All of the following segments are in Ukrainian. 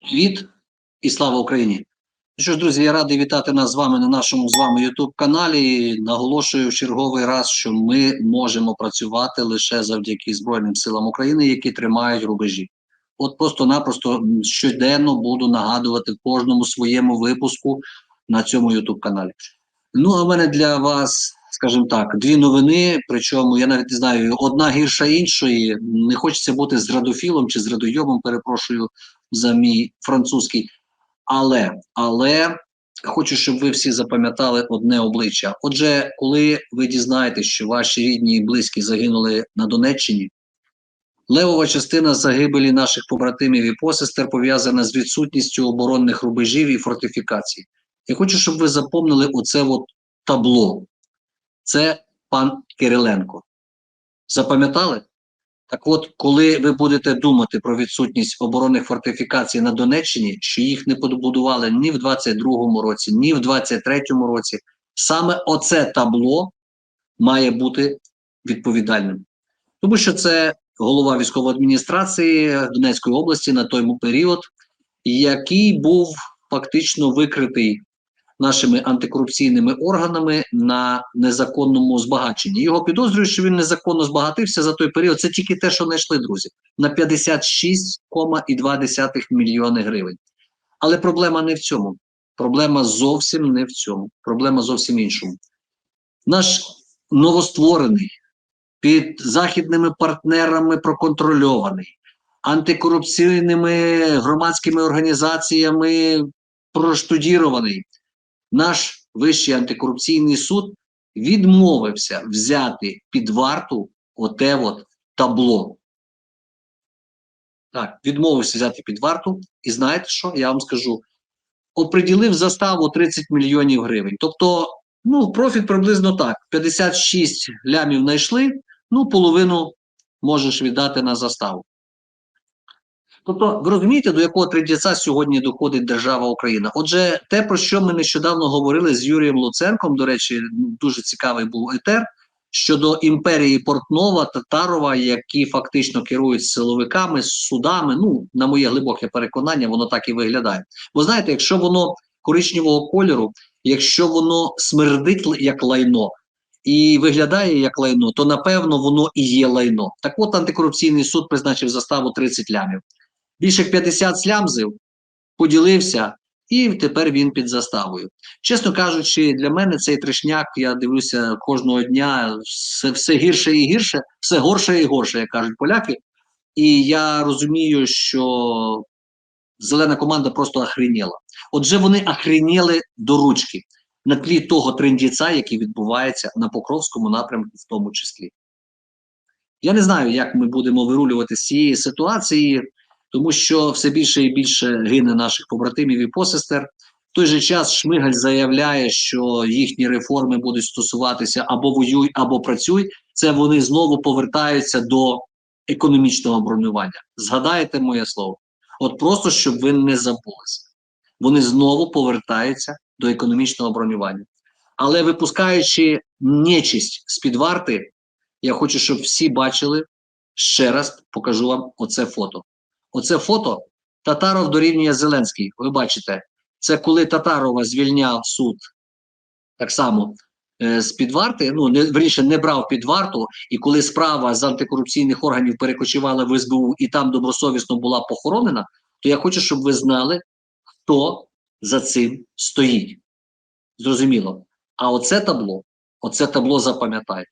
Привіт і слава Україні! Ну Що ж, друзі, я радий вітати нас з вами на нашому з вами YouTube каналі. Наголошую в черговий раз, що ми можемо працювати лише завдяки Збройним силам України, які тримають рубежі. От просто-напросто щоденно буду нагадувати в кожному своєму випуску на цьому YouTube каналі. Ну, а в мене для вас, скажімо так, дві новини. Причому я навіть не знаю, одна гірша іншої. Не хочеться бути зрадофілом чи зрадойомом, перепрошую за мій французький. Але, але хочу, щоб ви всі запам'ятали одне обличчя. Отже, коли ви дізнаєтесь, що ваші рідні і близькі загинули на Донеччині, левова частина загибелі наших побратимів і посестер пов'язана з відсутністю оборонних рубежів і фортифікацій. Я хочу, щоб ви запомнили оце от табло. Це пан Кириленко. Запам'ятали? Так от, коли ви будете думати про відсутність оборонних фортифікацій на Донеччині, що їх не побудували ні в 22-му році, ні в 23-му році, саме оце табло має бути відповідальним. Тому що це голова військової адміністрації Донецької області на той період, який був фактично викритий нашими антикорупційними органами на незаконному збагаченні. Його підозрюють, що він незаконно збагатився за той період. Це тільки те, що знайшли, друзі, на 56,2 мільйони гривень. Але проблема не в цьому. Проблема зовсім не в цьому. Проблема зовсім іншому. Наш новостворений під західними партнерами проконтрольований, антикорупційними громадськими організаціями проштудірований наш Вищий антикорупційний суд відмовився взяти під варту оте от табло. Так, відмовився взяти під варту, і знаєте що? Я вам скажу: оприділив заставу 30 мільйонів гривень. Тобто, ну, профіт приблизно так: 56 лямів знайшли, ну, половину можеш віддати на заставу. Тобто, ви розумієте, до якого трендіця сьогодні доходить держава Україна? Отже, те, про що ми нещодавно говорили з Юрієм Луценком, до речі, дуже цікавий був етер щодо імперії Портнова Татарова, які фактично керують силовиками, судами. Ну, на моє глибоке переконання, воно так і виглядає. Бо знаєте, якщо воно коричневого кольору, якщо воно смердить як лайно. І виглядає як лайно, то напевно воно і є лайно. Так от антикорупційний суд призначив заставу 30 лямів більше 50 слямзив, поділився, і тепер він під заставою. Чесно кажучи, для мене цей трешняк, я дивлюся кожного дня все, все гірше і гірше, все горше і горше, як кажуть поляки. І я розумію, що зелена команда просто охреніла. Отже, вони охреніли до ручки на тлі того трендіця, який відбувається на Покровському напрямку, в тому числі. Я не знаю, як ми будемо вирулювати з цієї ситуації тому що все більше і більше гине наших побратимів і посестер. В той же час Шмигаль заявляє, що їхні реформи будуть стосуватися або воюй, або працюй. Це вони знову повертаються до економічного бронювання. Згадайте моє слово. От просто щоб ви не забулися. Вони знову повертаються до економічного бронювання. Але випускаючи нечисть з під варти, я хочу, щоб всі бачили ще раз покажу вам оце фото. Оце фото Татаров дорівнює Зеленський. Ви бачите, це коли Татарова звільняв суд так само е, з під варти, ну не верніше не брав під варту, і коли справа з антикорупційних органів перекочувала в СБУ і там добросовісно була похоронена, то я хочу, щоб ви знали, хто за цим стоїть. Зрозуміло. А оце табло, оце табло запам'ятайте.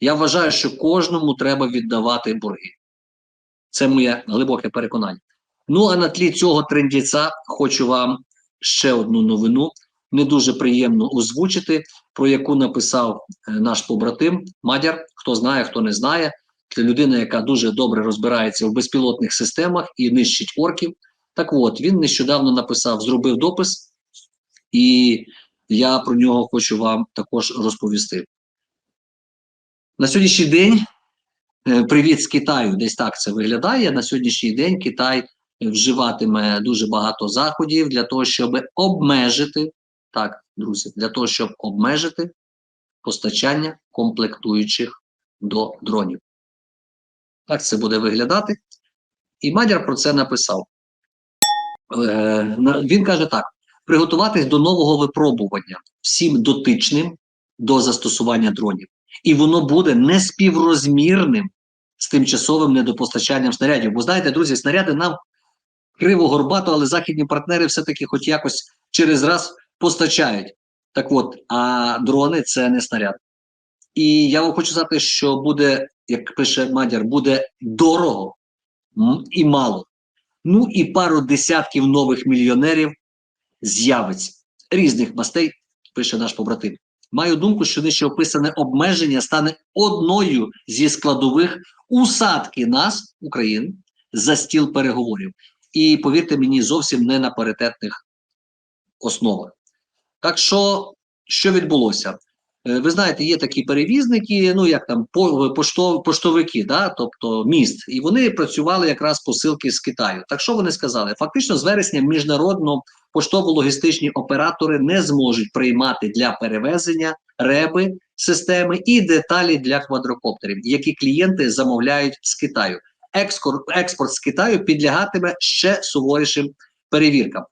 Я вважаю, що кожному треба віддавати борги. Це моє глибоке переконання. Ну а на тлі цього трендіця хочу вам ще одну новину, не дуже приємно озвучити, про яку написав е, наш побратим Мадяр. Хто знає, хто не знає. Це людина, яка дуже добре розбирається в безпілотних системах і нищить орків. Так от він нещодавно написав, зробив допис, і я про нього хочу вам також розповісти. На сьогоднішній день привіт з Китаю, десь так це виглядає. На сьогоднішній день Китай вживатиме дуже багато заходів для того, щоб обмежити так, друзі, для того, щоб обмежити постачання комплектуючих до дронів. Так це буде виглядати. І Мадяр про це написав. Е, він каже так: приготуватись до нового випробування всім дотичним до застосування дронів, і воно буде неспіврозмірним з тимчасовим недопостачанням снарядів. Бо знаєте, друзі, снаряди нам криво горбато, але західні партнери все-таки, хоч якось через раз постачають. Так от, а дрони це не снаряд. І я вам хочу сказати, що буде, як пише Мадяр, буде дорого і мало. Ну і пару десятків нових мільйонерів з'явиться різних мастей, пише наш побратим. Маю думку, що нижче описане обмеження стане одною зі складових усадки нас, України, за стіл переговорів. І повірте мені, зовсім не на паритетних основах. Так що, що відбулося? Е, Ви знаєте, є такі перевізники, ну як там по- поштов, поштовики, да, тобто міст, і вони працювали якраз посилки з Китаю. Так що вони сказали? Фактично, з вересня міжнародно поштово-логістичні оператори не зможуть приймати для перевезення реби системи і деталі для квадрокоптерів, які клієнти замовляють з Китаю. Екскор, експорт з Китаю підлягатиме ще суворішим перевіркам.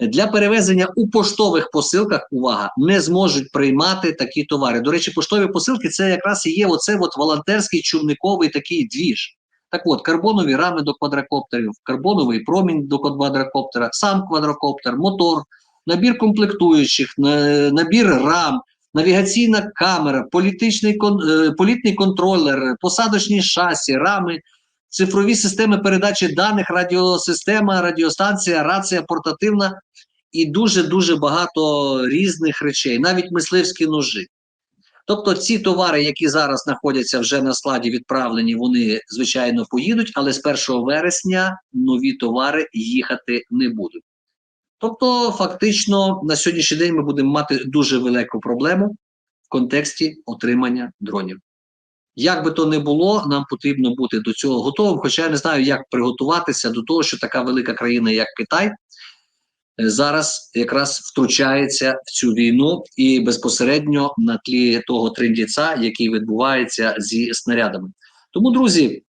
Для перевезення у поштових посилках, увага, не зможуть приймати такі товари. До речі, поштові посилки це якраз і є оце от волонтерський човниковий такий двіж. Так от, карбонові рами до квадрокоптерів, карбоновий промінь до квадрокоптера, сам квадрокоптер, мотор, набір комплектуючих, набір рам, навігаційна камера, політичний е, політний контролер, посадочні шасі, рами, цифрові системи передачі даних, радіосистема, радіостанція, рація портативна і дуже дуже багато різних речей, навіть мисливські ножі. Тобто ці товари, які зараз знаходяться вже на складі відправлені, вони звичайно поїдуть, але з 1 вересня нові товари їхати не будуть. Тобто, фактично, на сьогоднішній день ми будемо мати дуже велику проблему в контексті отримання дронів. Як би то не було, нам потрібно бути до цього готовим. Хоча я не знаю, як приготуватися до того, що така велика країна, як Китай, е, зараз якраз втручається в цю війну і безпосередньо на тлі того трендіця, який відбувається зі снарядами. Тому, друзі,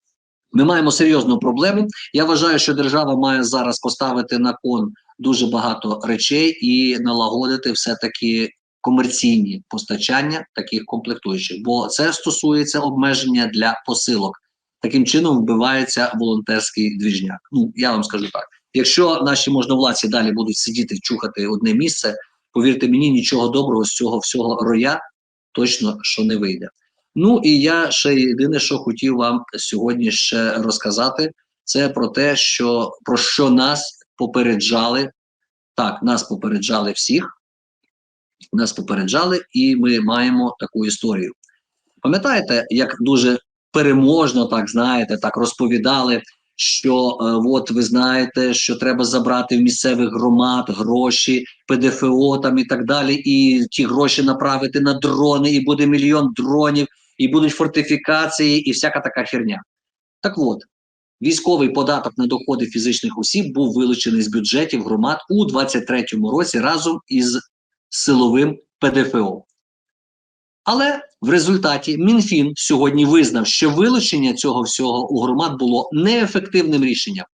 ми маємо серйозну проблему. Я вважаю, що держава має зараз поставити на кон дуже багато речей і налагодити все-таки комерційні постачання таких комплектуючих, бо це стосується обмеження для посилок. Таким чином вбивається волонтерський двіжняк. Ну я вам скажу так: якщо наші можновладці далі будуть сидіти, чухати одне місце, повірте мені, нічого доброго з цього всього роя точно що не вийде. Ну і я ще єдине, що хотів вам сьогодні ще розказати, це про те, що про що нас попереджали. Так, нас попереджали всіх, нас попереджали, і ми маємо таку історію. Пам'ятаєте, як дуже переможно, так знаєте, так розповідали, що е, от ви знаєте, що треба забрати в місцевих громад гроші, ПДФО там і так далі, і ті гроші направити на дрони, і буде мільйон дронів, і будуть фортифікації, і всяка така херня. Так от, військовий податок на доходи фізичних осіб був вилучений з бюджетів громад у 2023 році разом із силовим ПДФО. Але в результаті МінФін сьогодні визнав, що вилучення цього всього у громад було неефективним рішенням,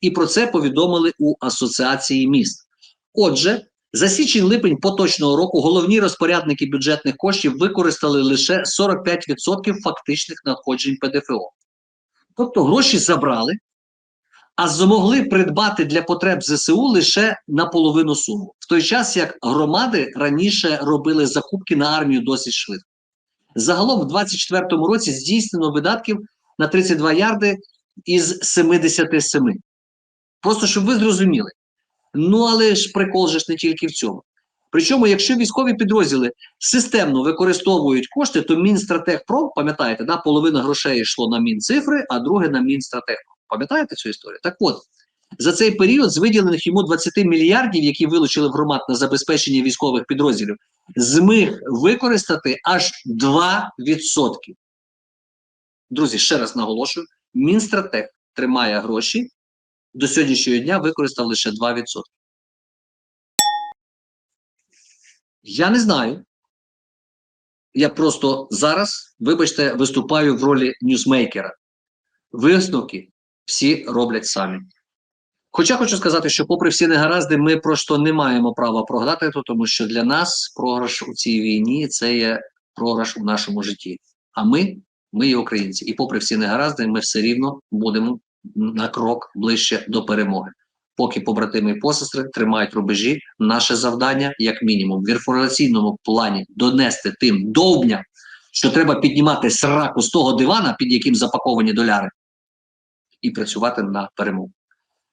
і про це повідомили у Асоціації міст. Отже, за січень-липень поточного року головні розпорядники бюджетних коштів використали лише 45% фактичних надходжень ПДФО. Тобто гроші забрали, а змогли придбати для потреб ЗСУ лише наполовину суму. В той час як громади раніше робили закупки на армію досить швидко. Загалом в 2024 році здійснено видатків на 32 ярди із 77. Просто щоб ви зрозуміли. Ну але ж прикол же ж не тільки в цьому. Причому, якщо військові підрозділи системно використовують кошти, то Мінстратегпром, пам'ятаєте, да, половина грошей йшло на Мінцифри, а друге на Мінстратегпром. Пам'ятаєте цю історію? Так от, за цей період з виділених йому 20 мільярдів, які вилучили в громад на забезпечення військових підрозділів, зміг використати аж 2%. Друзі, ще раз наголошую: Мінстратег тримає гроші, до сьогоднішнього дня використав лише 2%. Я не знаю. Я просто зараз, вибачте, виступаю в ролі ньюсмейкера. Висновки всі роблять самі. Хоча хочу сказати, що, попри всі негаразди, ми просто не маємо права програти, то, тому що для нас програш у цій війні це є програш у нашому житті. А ми, ми є українці, і попри всі негаразди, ми все рівно будемо на крок ближче до перемоги. Поки побратими і посестри тримають рубежі, наше завдання, як мінімум, в інформаційному плані донести тим довбням, що треба піднімати сраку з того дивана, під яким запаковані доляри, і працювати на перемогу.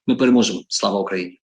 Ми переможемо. Слава Україні!